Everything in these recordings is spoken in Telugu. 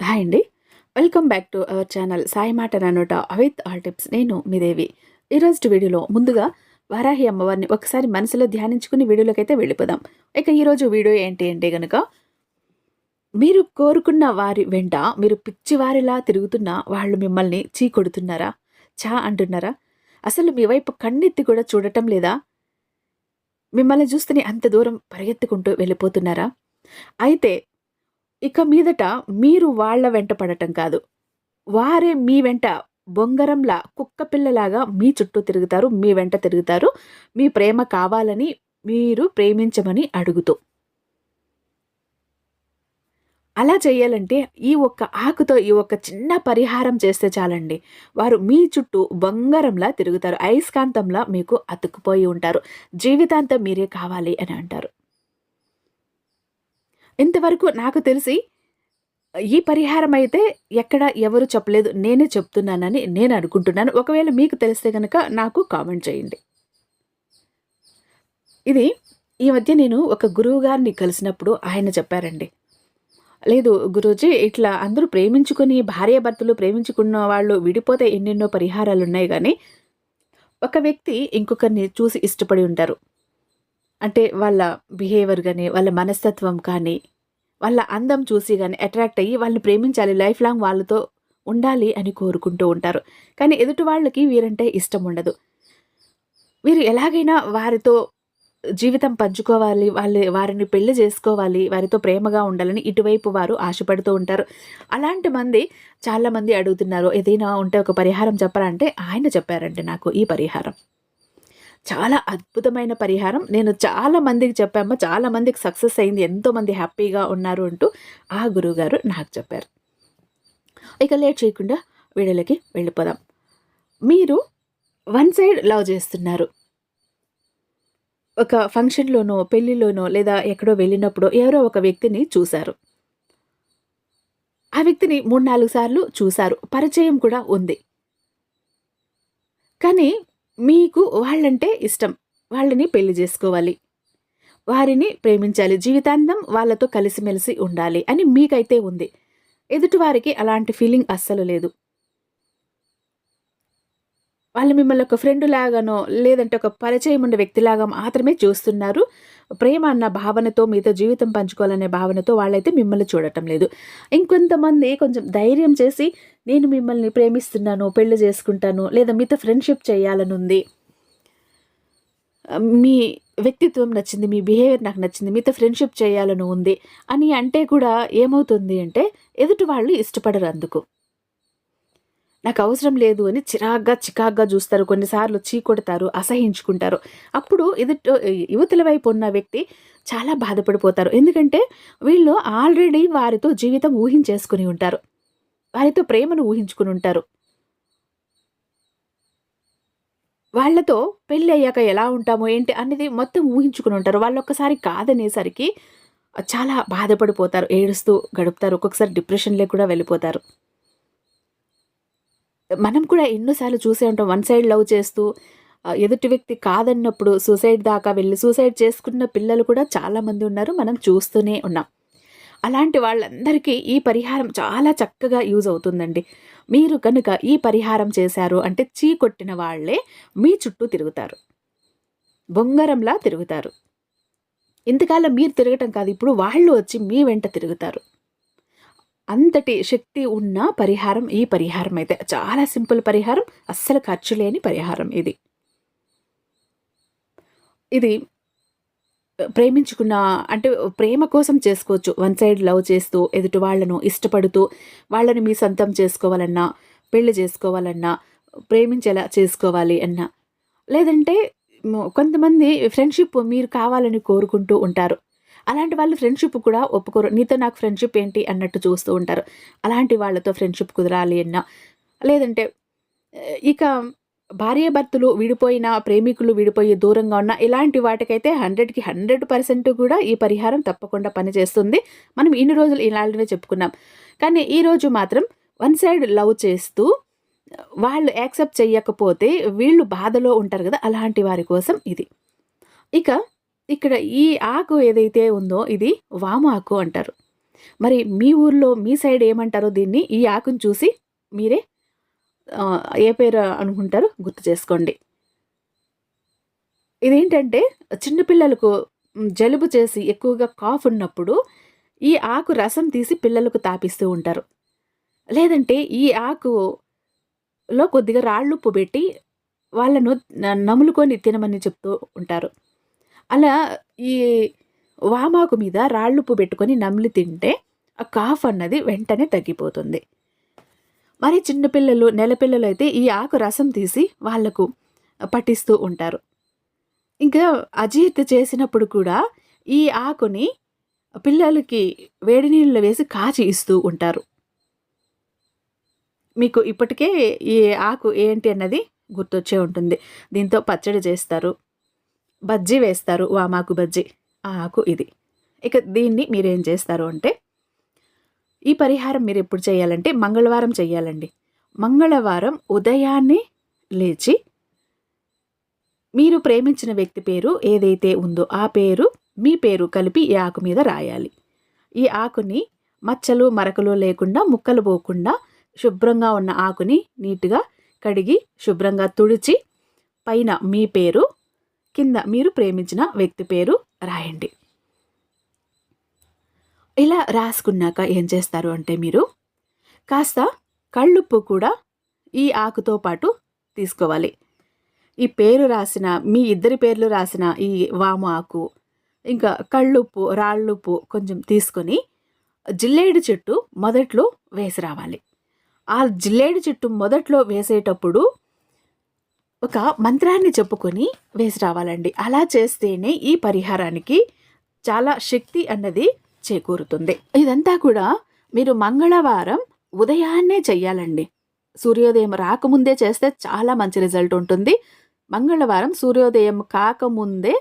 హాయ్ అండి. Welcome back to our channel Sai మాట నానోట అవిత్ ఆల్ టిప్స్. నేను మీ దేవి. ఈరోజు వీడియోలో ముందుగా వారాహి అమ్మవారిని ఒకసారి మనసులో ధ్యానించుకుని వీడియోలోకి అయితే వెళ్ళిపోదాం. ఇక ఈరోజు వీడియో ఏంటి అంటే కనుక మీరు కోరుకున్న వారి వెంట మీరు పిచ్చివారిలా తిరుగుతున్న వాళ్ళు మిమ్మల్ని చీ కొడుతున్నారా? చా అంటున్నారా? అసలు మీ వైపు కన్నెత్తి కూడా చూడటం లేదా? మిమ్మల్ని చూస్తేనే అంత దూరం పరిగెత్తుకుంటూ వెళ్ళిపోతున్నారా? అయితే ఇక మీదట మీరు వాళ్ళ వెంట పడటం కాదు. వారే మీ వెంట బొంగరంలా కుక్క పిల్లలాగా మీ చుట్టూ తిరుగుతారు మీ వెంట తిరుగుతారు. మీ ప్రేమ కావాలని మీరు ప్రేమించమని అడుగుతూ. అలా చేయాలంటే ఈ ఒక్క ఆకుతో ఈ ఒక్క చిన్న పరిహారం చేస్తే చాలండి. వారు మీ చుట్టూ బంగారంలా తిరుగుతారు. అయస్కాంతంలా మీకు అతుక్కుపోయి ఉంటారు. జీవితాంతం మీరే కావాలి అని అంటారు. ఇంతవరకు నాకు తెలిసి ఈ పరిహారం అయితే ఎక్కడ ఎవరు చెప్పలేదు నేనే చెప్తున్నానని నేను అనుకుంటున్నాను. ఒకవేళ మీకు తెలిస్తే కనుక నాకు కామెంట్ చేయండి. ఇది ఈ మధ్య నేను ఒక గురువు గారిని కలిసినప్పుడు ఆయన చెప్పారండి. లేదు గురూజీ ఇట్లా అందరూ ప్రేమించుకుని భార్యాభర్తలు ప్రేమించుకున్న వాళ్ళు విడిపోతే ఎన్నెన్నో పరిహారాలు ఉన్నాయి కానీ ఒక వ్యక్తి ఇంకొకరిని చూసి ఇష్టపడి ఉంటారు. అంటే వాళ్ళ బిహేవియర్ కానీ వాళ్ళ మనస్తత్వం కానీ వాళ్ళ అందం చూసి కానీ అట్రాక్ట్ అయ్యి వాళ్ళని ప్రేమించాలి లైఫ్ లాంగ్ వాళ్ళతో ఉండాలి అని కోరుకుంటూ ఉంటారు. కానీ ఎదుటి వాళ్ళకి వీరంటే ఇష్టం ఉండదు. వీరు ఎలాగైనా వారితో జీవితం పంచుకోవాలి వాళ్ళు వారిని పెళ్ళి చేసుకోవాలి వారితో ప్రేమగా ఉండాలని ఇటువైపు వారు ఆశపడుతూ ఉంటారు. అలాంటి మంది చాలామంది అడుగుతున్నారు ఏదైనా ఉంటే ఒక పరిహారం చెప్పాలంటే ఆయన చెప్పారంటే నాకు ఈ పరిహారం. చాలా అద్భుతమైన పరిహారం. నేను చాలా మందికి చెప్పామో చాలా మందికి సక్సెస్ అయింది ఎంతోమంది హ్యాపీగా ఉన్నారు అంటూ ఆ గురువుగారు నాకు చెప్పారు. ఇక లేట్ చేయకుండా వీడియోలోకి వెళ్ళిపోదాం. మీరు వన్ సైడ్ లవ్ చేస్తున్నారు. ఒక ఫంక్షన్లోనో పెళ్ళిలోనో లేదా ఎక్కడో వెళ్ళినప్పుడు ఎవరో ఒక వ్యక్తిని చూశారు. ఆ వ్యక్తిని మూడు నాలుగు సార్లు చూశారు. పరిచయం కూడా ఉంది. కానీ మీకు వాళ్ళంటే ఇష్టం. వాళ్ళని పెళ్ళి చేసుకోవాలి. వారిని ప్రేమించాలి. జీవితాంతం వాళ్ళతో కలిసిమెలిసి ఉండాలి అని మీకైతే ఉంది. ఎదుటివారికి అలాంటి ఫీలింగ్ అస్సలు లేదు. వాళ్ళు మిమ్మల్ని ఒక ఫ్రెండ్ లాగానో లేదంటే ఒక పరిచయం ఉన్న వ్యక్తిలాగా మాత్రమే చూస్తున్నారు. ప్రేమ అన్న భావనతో మీతో జీవితం పంచుకోవాలనే భావనతో వాళ్ళైతే మిమ్మల్ని చూడటం లేదు. ఇంకొంతమంది కొంచెం ధైర్యం చేసి నేను మిమ్మల్ని ప్రేమిస్తున్నాను పెళ్ళి చేసుకుంటాను లేదా మీతో ఫ్రెండ్షిప్ చేయాలని ఉంది మీ వ్యక్తిత్వం నచ్చింది మీ బిహేవియర్ నాకు నచ్చింది మీతో ఫ్రెండ్షిప్ చేయాలని ఉంది అని అంటే కూడా ఏమవుతుంది అంటే ఎదుటి వాళ్ళు ఇష్టపడరు అందుకు. నాకు అవసరం లేదు అని చిరాగ్గా చికాగ్గా చూస్తారు. కొన్నిసార్లు చీకొడతారు అసహించుకుంటారు. అప్పుడు ఎదుట యువతుల వైపు ఉన్న వ్యక్తి చాలా బాధపడిపోతారు. ఎందుకంటే వీళ్ళు ఆల్రెడీ వారితో జీవితం ఊహించేసుకుని ఉంటారు. వారితో ప్రేమను ఊహించుకుని ఉంటారు వాళ్ళతో పెళ్ళి అయ్యాక ఎలా ఉంటామో ఏంటి అనేది మొత్తం ఊహించుకుని ఉంటారు వాళ్ళు ఒక్కసారి కాదనేసరికి చాలా బాధపడిపోతారు ఏడుస్తూ గడుపుతారు ఒక్కొక్కసారి డిప్రెషన్లో కూడా వెళ్ళిపోతారు. మనం కూడా ఎన్నోసార్లు చూసే ఉంటాం. వన్ సైడ్ లవ్ చేస్తూ ఎదుటి వ్యక్తి కాదన్నప్పుడు సూసైడ్ దాకా వెళ్ళి సూసైడ్ చేసుకున్న పిల్లలు కూడా చాలామంది ఉన్నారు. మనం చూస్తూనే ఉన్నాం. అలాంటి వాళ్ళందరికీ ఈ పరిహారం చాలా చక్కగా యూజ్ అవుతుందండి. మీరు కనుక ఈ పరిహారం చేశారు అంటే చీ కొట్టిన వాళ్ళే మీ చుట్టూ తిరుగుతారు. బొంగరంలా తిరుగుతారు. ఇంతకాలం మీరు తిరగటం కాదు ఇప్పుడు వాళ్ళు వచ్చి మీ వెంట తిరుగుతారు. అంతటి శక్తి ఉన్న పరిహారం ఈ పరిహారం అయితే. చాలా సింపుల్ పరిహారం అస్సలు ఖర్చు లేని పరిహారం ఇది. ఇది ప్రేమించుకున్న అంటే ప్రేమ కోసం చేసుకోవచ్చు. వన్ సైడ్ లవ్ చేస్తూ ఎదుటి వాళ్ళను ఇష్టపడుతూ వాళ్ళని మీ సొంతం చేసుకోవాలన్నా పెళ్ళి చేసుకోవాలన్నా ప్రేమించేలా చేసుకోవాలి అన్నా. లేదంటే కొంతమంది ఫ్రెండ్షిప్ మీరు కావాలని కోరుకుంటూ ఉంటారు. అలాంటి వాళ్ళు ఫ్రెండ్షిప్ కూడా ఒప్పుకోరు. నీతో నాకు ఫ్రెండ్షిప్ ఏంటి? అన్నట్టు చూస్తూ ఉంటారు. అలాంటి వాళ్ళతో ఫ్రెండ్షిప్ కుదరాలి అన్నా. లేదంటే ఇక భార్యాభర్తలు విడిపోయిన ప్రేమికులు విడిపోయి దూరంగా ఉన్న ఇలాంటి వాటికైతే హండ్రెడ్కి హండ్రెడ్ పర్సెంట్ కూడా ఈ పరిహారం తప్పకుండా పనిచేస్తుంది. మనం ఇన్ని రోజులు ఇలాంటివే చెప్పుకున్నాం. కానీ ఈరోజు మాత్రం వన్ సైడ్ లవ్ చేస్తూ వాళ్ళు యాక్సెప్ట్ చేయకపోతే వీళ్ళు బాధలో ఉంటారు కదా అలాంటి వారి కోసం ఇది. ఇక ఇక్కడ ఈ ఆకు ఏదైతే ఉందో ఇది వాము ఆకు అంటారు. మరి మీ ఊర్లో మీ సైడ్ ఏమంటారో దీన్ని ఈ ఆకును చూసి మీరే ఏ పేరు అనుకుంటారో గుర్తు చేసుకోండి. ఇదేంటంటే చిన్నపిల్లలకు జలుబు చేసి ఎక్కువగా కాఫ్ ఉన్నప్పుడు ఈ ఆకు రసం తీసి పిల్లలకు తాపిస్తూ ఉంటారు. లేదంటే ఈ ఆకులో కొద్దిగా రాళ్ళుప్పు పెట్టి వాళ్ళను నములుకొని తినమని చెప్తూ ఉంటారు. అలా ఈ వామాకు మీద రాళ్ళుప్పు పెట్టుకొని నమిలి తింటే ఆ కాఫ్ అన్నది వెంటనే తగ్గిపోతుంది. మరి చిన్నపిల్లలు నెలపిల్లలు అయితే ఈ ఆకు రసం తీసి వాళ్ళకు పట్టిస్తూ ఉంటారు. ఇంకా అజీర్తి చేసినప్పుడు కూడా ఈ ఆకుని పిల్లలకి వేడి నీళ్ళు వేసి కాచి ఇస్తూ ఉంటారు. మీకు ఇప్పటికే ఈ ఆకు ఏంటి అన్నది గుర్తొచ్చే ఉంటుంది. దీంతో పచ్చడి చేస్తారు బజ్జీ వేస్తారు వామాకు బజ్జీ. ఆ ఆకు ఇది. ఇక దీన్ని మీరేం చేస్తారు అంటే ఈ పరిహారం మీరు ఎప్పుడు చేయాలంటే మంగళవారం చేయాలండి. మంగళవారం ఉదయాన్నే లేచి మీరు ప్రేమించిన వ్యక్తి పేరు ఏదైతే ఉందో ఆ పేరు మీ పేరు కలిపి ఈ ఆకు మీద రాయాలి. ఈ ఆకుని మచ్చలు మరకలు లేకుండా ముక్కలు పోకుండా శుభ్రంగా ఉన్న ఆకుని నీట్గా కడిగి శుభ్రంగా తుడిచి పైన మీ పేరు కింద మీరు ప్రేమించిన వ్యక్తి పేరు రాయండి. ఇలా రాసుకున్నాక ఏం చేస్తారు అంటే మీరు కాస్త కళ్ళుప్పు కూడా ఈ ఆకుతో పాటు తీసుకోవాలి. ఈ పేరు రాసిన మీ ఇద్దరి పేర్లు రాసిన ఈ వాము ఆకు ఇంకా కళ్ళుప్పు రాళ్ళుప్పు కొంచెం తీసుకొని జిల్లేడు చెట్టు మొదట్లో వేసి రావాలి. ఆ జిల్లేడు చెట్టు మొదట్లో వేసేటప్పుడు ఒక మంత్రాన్ని చెప్పుకొని వేసి రావాలండి. అలా చేస్తేనే ఈ పరిహారానికి చాలా శక్తి అన్నది చేకూరుతుంది. ఇదంతా కూడా మీరు మంగళవారం ఉదయాన్నే చెయ్యాలండి. సూర్యోదయం రాకముందే చేస్తే చాలా మంచి రిజల్ట్ ఉంటుంది. మంగళవారం సూర్యోదయం కాకముందే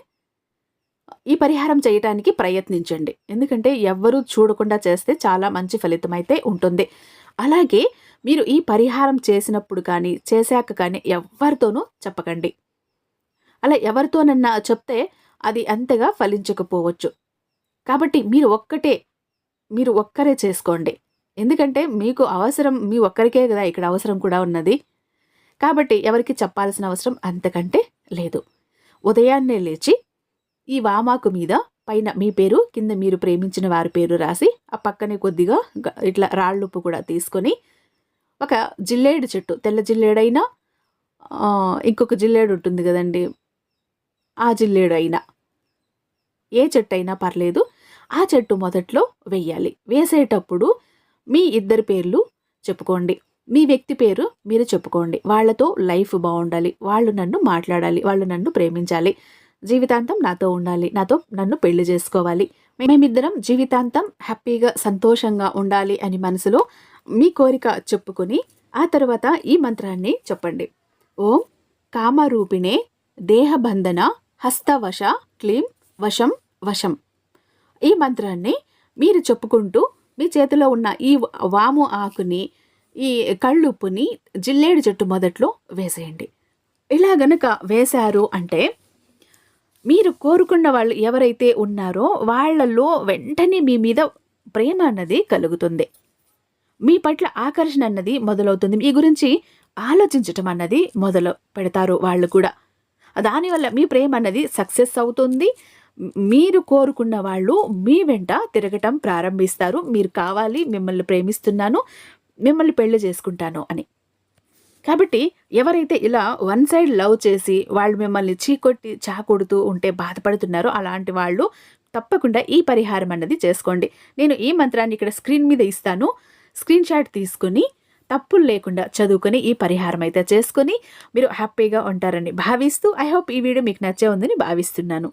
ఈ పరిహారం చేయటానికి ప్రయత్నించండి. ఎందుకంటే ఎవ్వరూ చూడకుండా చేస్తే చాలా మంచి ఫలితం అయితే ఉంటుంది. అలాగే మీరు ఈ పరిహారం చేసినప్పుడు కానీ చేశాక కానీ ఎవరితోనూ చెప్పకండి. అలా ఎవరితోనన్నా చెప్తే అది అంతగా ఫలించకపోవచ్చు. కాబట్టి మీరు ఒక్కటే మీరు ఒక్కరే చేసుకోండి. ఎందుకంటే మీకు అవసరం మీ ఒక్కరికే కదా ఇక్కడ అవసరం కూడా ఉన్నది. కాబట్టి ఎవరికి చెప్పాల్సిన అవసరం అంతకంటే లేదు. ఉదయాన్నే లేచి ఈ వామాకు మీద పైన మీ పేరు కింద మీరు ప్రేమించిన వారి పేరు రాసి ఆ పక్కనే కొద్దిగా ఇట్లా ఇట్లా రాళ్ళుప్పు కూడా తీసుకొని ఒక జిల్లేడు చెట్టు తెల్ల జిల్లేడైనా ఇంకొక జిల్లేడు ఉంటుంది కదండి. ఆ జిల్లేడు అయినా. ఏ చెట్టు అయినా పర్లేదు ఆ చెట్టు మొదట్లో వేయాలి వేసేటప్పుడు మీ ఇద్దరి పేర్లు చెప్పుకోండి. మీ వ్యక్తి పేరు మీరు చెప్పుకోండి. వాళ్ళతో లైఫ్ బాగుండాలి. వాళ్ళు నన్ను మాట్లాడాలి. వాళ్ళు నన్ను ప్రేమించాలి. జీవితాంతం నాతో ఉండాలి. నాతో నన్ను పెళ్ళి చేసుకోవాలి. మేమిద్దరం జీవితాంతం హ్యాపీగా సంతోషంగా ఉండాలి అని మనసులో మీ కోరిక చెప్పుకొని ఆ తర్వాత ఈ మంత్రాన్ని చెప్పండి. ఓం కామరూపిణే దేహబంధన హస్తవశ క్లీం వశం వశం. ఈ మంత్రాన్ని మీరు చెప్పుకుంటూ మీ చేతిలో ఉన్న ఈ వాము ఆకుని ఈ కళ్ళుప్పుని జిల్లేడు చెట్టు మొదట్లో వేసేయండి. ఇలా గనక వేశారు అంటే మీరు కోరుకున్న వాళ్ళు ఎవరైతే ఉన్నారో వాళ్ళలో వెంటనే మీ మీద ప్రేమ అన్నది కలుగుతుంది. మీ పట్ల ఆకర్షణ అన్నది మొదలవుతుంది. మీ గురించి ఆలోచించటం అన్నది మొదలు పెడతారు వాళ్ళు కూడా. దానివల్ల మీ ప్రేమ అన్నది సక్సెస్ అవుతుంది. మీరు కోరుకున్న వాళ్ళు మీ వెంట తిరగటం ప్రారంభిస్తారు. మీరు కావాలి మిమ్మల్ని ప్రేమిస్తున్నాను మిమ్మల్ని పెళ్ళి చేసుకుంటాను అని. కాబట్టి ఎవరైతే ఇలా వన్ సైడ్ లవ్ చేసి వాళ్ళు మిమ్మల్ని చీకొట్టి చాకొడుతూ ఉంటే బాధపడుతున్నారో అలాంటి వాళ్ళు తప్పకుండా ఈ పరిహారం అన్నది చేసుకోండి. నేను ఈ మంత్రాన్ని ఇక్కడ స్క్రీన్ మీద ఇస్తాను. స్క్రీన్ షాట్ తీసుకుని తప్పులు లేకుండా చదువుకొని ఈ పరిహారం అయితే చేసుకొని మీరు హ్యాపీగా ఉంటారని భావిస్తూ ఐ హోప్ ఈ వీడియో మీకు నచ్చే ఉందని భావిస్తున్నాను.